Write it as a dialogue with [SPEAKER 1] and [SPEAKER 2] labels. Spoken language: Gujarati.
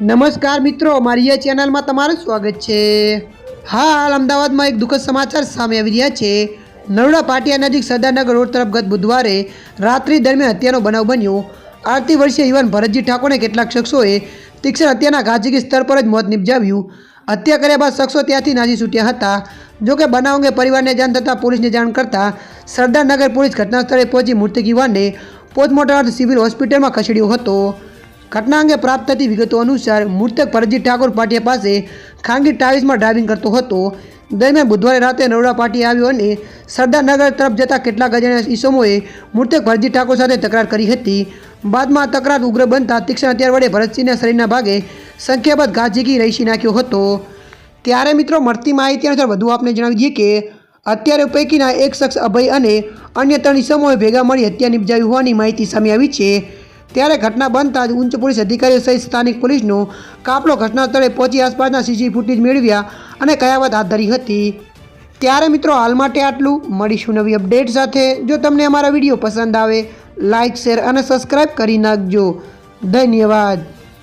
[SPEAKER 1] નમસ્કાર મિત્રો મારી આ ચેનલમાં તમારું સ્વાગત છે. હાલ અમદાવાદમાં એક દુઃખદ સમાચાર સામે આવી રહ્યા છે. નરોડા પાટિયા નજીક સરદારનગર રોડ તરફ ગત બુધવારે રાત્રિ દરમિયાન હત્યાનો બનાવ બન્યો. આરતી વર્ષીય યુવાન ભરતજી ઠાકોરને કેટલાક શખ્સોએ તીક્ષ્ણ હત્યાના ઘાતકી સ્તર પર જ મોત નિપજાવ્યું. હત્યા કર્યા બાદ શખ્સો ત્યાંથી નાસી છૂટ્યા હતા. જોકે બનાવ અંગે પરિવારને જાણ થતાં પોલીસને જાણ કરતાં સરદારનગર પોલીસ ઘટના સ્થળે પહોંચી મૃતક યુવાનને પોસ્ટમોર્ટમ સિવિલ હોસ્પિટલમાં ખસેડ્યો હતો. ઘટના અંગે પ્રાપ્ત થતી વિગતો અનુસાર મૃતક ભરતજી ઠાકોર પાટિયા પાસે ખાનગી ટ્રાવેલ્સમાં ડ્રાઇવિંગ કરતો હતો. દરમિયાન બુધવારે રાતે નરોડા પાટી આવ્યો અને સરદારનગર તરફ જતા કેટલાક અજાણ્યા ઈસમોએ મૃતક ભરતજી ઠાકોર સાથે તકરાર કરી હતી. બાદમાં તકરાર ઉગ્ર બનતા તીક્ષ્ણ હથિયાર વડે ભરતસિંહના શરીરના ભાગે સંખ્યાબંધ ઘા ઝીકી નાખ્યો હતો. ત્યારે મિત્રો, મળતી માહિતી અનુસાર વધુ આપને જણાવી દઈએ કે અત્યારે પૈકીના એક શખ્સ અભય અને અન્ય ત્રણ ઈસમોએ ભેગા મળી હત્યા નિપજાવી હોવાની માહિતી સામે આવી છે. ત્યારે ઘટના બનતા જ ઉચ્ચ પોલીસ અધિકારીઓ સહિત સ્થાનિક પોલીસનો કાફલો સ્થળે પહોંચી આસપાસના સીસી ફૂટેજ મેળવ્યા અને કયાવત હાથ ધરી હતી. ત્યારે મિત્રો હાલ માટે આટલું. મળીશું નવી અપડેટ સાથે. જો તમને અમારા વીડિયો પસંદ આવે લાઇક શેર અને સબસ્ક્રાઈબ કરી નાખજો. ધન્યવાદ.